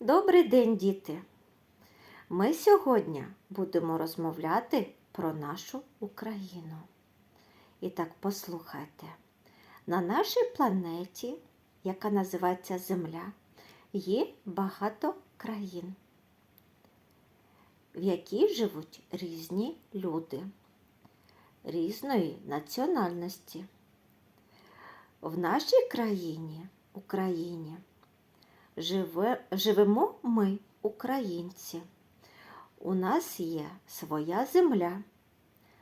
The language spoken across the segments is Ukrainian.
Добрий день, діти! Ми сьогодні будемо розмовляти про нашу Україну. І так послухайте, на нашій планеті, яка називається Земля, є багато країн, в якій живуть різні люди різної національності. В нашій країні, Україні, живе, живемо ми, українці. У нас є своя земля,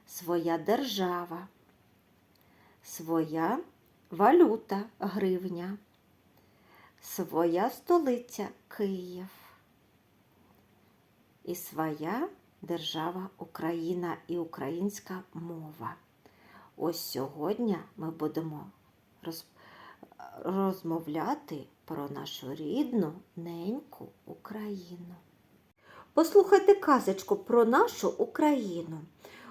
своя держава, своя валюта гривня, своя столиця Київ і своя держава Україна і українська мова. Ось сьогодні ми будемо розмовляти про нашу рідну неньку Україну. Послухайте казочку про нашу Україну.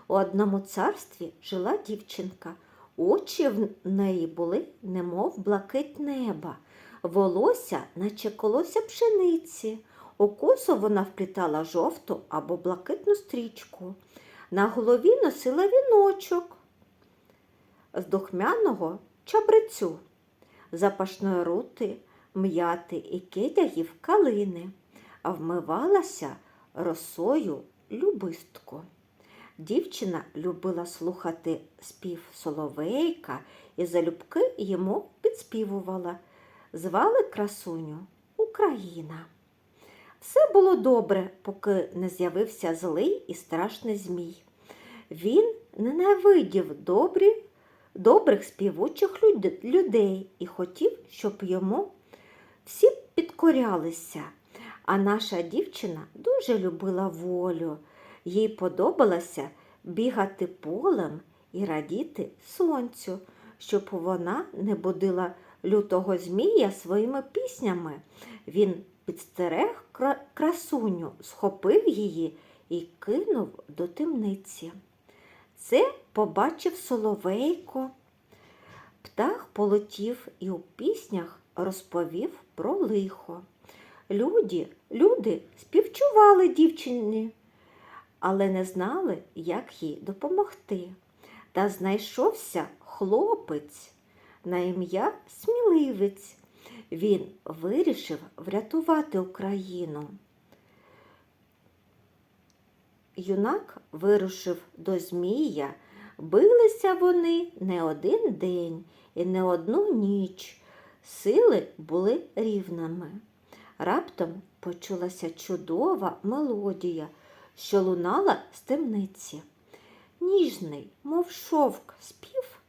У одному царстві жила дівчинка. Очі в неї були, немов блакить неба, волосся, наче колося пшениці. У косу вона вплітала жовту або блакитну стрічку. На голові носила віночок з духмяного чабрецю запашної рути, м'яти і кидягів калини, а вмивалася росою любистко. Дівчина любила слухати спів соловейка і залюбки йому підспівувала. Звали красуню Україна. Все було добре, поки не з'явився злий і страшний змій. Він ненавидів добрі добрих співучих людей і хотів, щоб йому всі підкорялися. А наша дівчина дуже любила волю. Їй подобалося бігати полем і радіти сонцю, щоб вона не будила лютого змія своїми піснями. Він підстерег красуню, схопив її і кинув до темниці. Це побачив соловейко. Птах полетів і у піснях розповів про лихо. Люди, люди співчували дівчині, але не знали, як їй допомогти. Та знайшовся хлопець на ім'я Сміливець. Він вирішив врятувати Україну. Юнак вирушив до Змія. Билися вони не один день і не одну ніч. Сили були рівними. Раптом почулася чудова мелодія, що лунала з темниці. Ніжний, мов шовк, спів,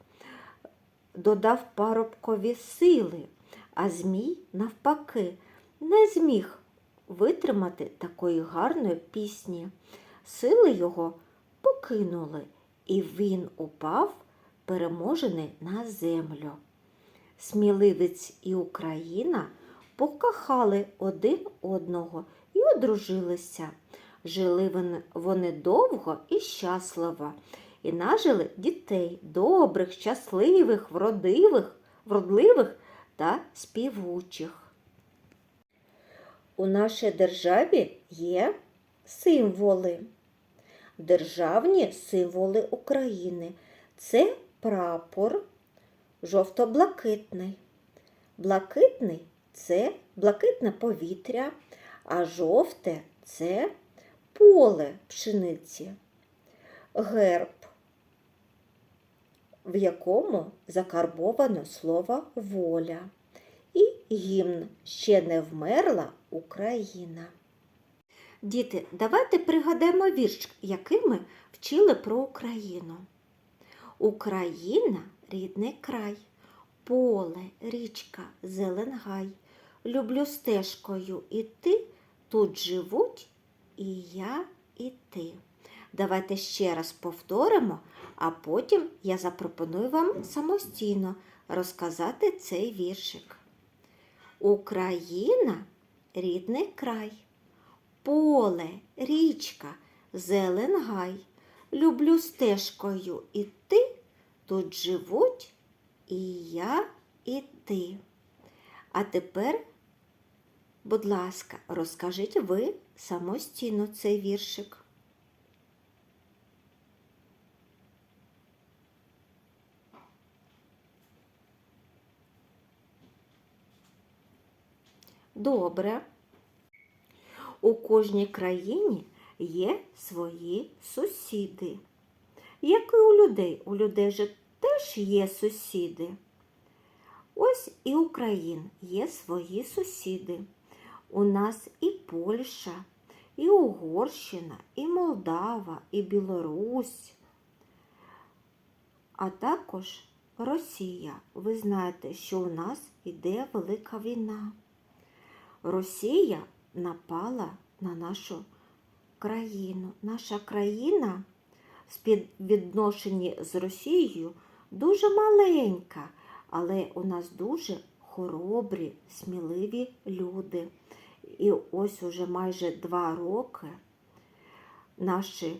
додав парубкові сили, а Змій, навпаки, не зміг витримати такої гарної пісні. Сили його покинули, і він упав, переможений на землю. Сміливець і Україна покохали один одного і одружилися. Жили вони довго і щасливо, і нажили дітей добрих, щасливих, вродивих, вродливих та співучих. У нашій державі є символи. Державні символи України це прапор жовто-блакитний. Блакитний це блакитне повітря, а жовте це поле пшениці, герб, в якому закарбовано слово воля. І гімн ще не вмерла Україна. Діти, давайте пригадаємо вірш, який ми вчили про Україну. Україна рідний край, поле, річка, зеленгай. Люблю стежкою іти, тут живуть і я, і ти. Давайте ще раз повторимо, а потім я запропоную вам самостійно розказати цей віршик. Україна рідний край поле, річка, зелен гай. Люблю стежкою іти, тут живуть і я, і ти. А тепер Будь ласка, розкажіть ви самостійно цей віршик. Добре. У кожній країні є свої сусіди. Як і у людей, у людей же теж є сусіди. Ось і Україн є свої сусіди. У нас і Польща, і Угорщина, і Молдава, і Білорусь, а також Росія. Ви знаєте, що у нас іде велика війна. Росія напала на нашу країну. Наша країна співвідношенні з Росією дуже маленька, але у нас дуже хоробрі, сміливі люди. І ось уже майже два роки наші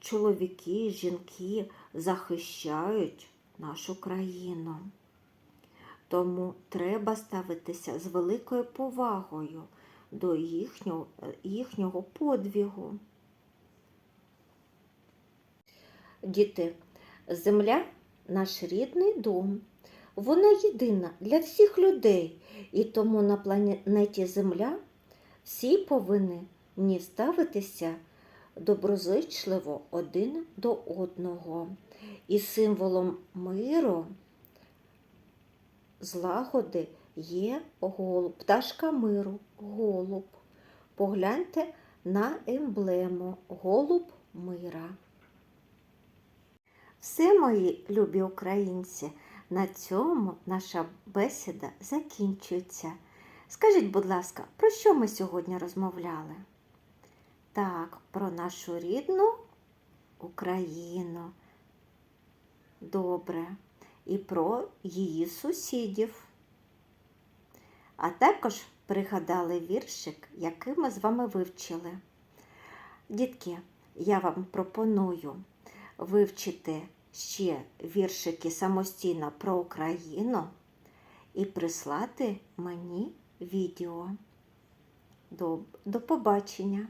чоловіки, жінки захищають нашу країну. Тому треба ставитися з великою повагою до їхнього, їхнього подвігу. Діти, земля наш рідний дом. Вона єдина для всіх людей, і тому на планеті Земля всі повинні ставитися доброзичливо один до одного. І символом миру злагоди є голуб, пташка миру, голуб. Погляньте на емблему голуб мира. Все, мої любі українці, на цьому наша бесіда закінчується. Скажіть, будь ласка, про що ми сьогодні розмовляли? Так, про нашу рідну Україну. Добре. І про її сусідів. А також пригадали віршик, який ми з вами вивчили. Дітки, я вам пропоную вивчити ще віршики самостійно про Україну і прислати мені відео. До, до побачення!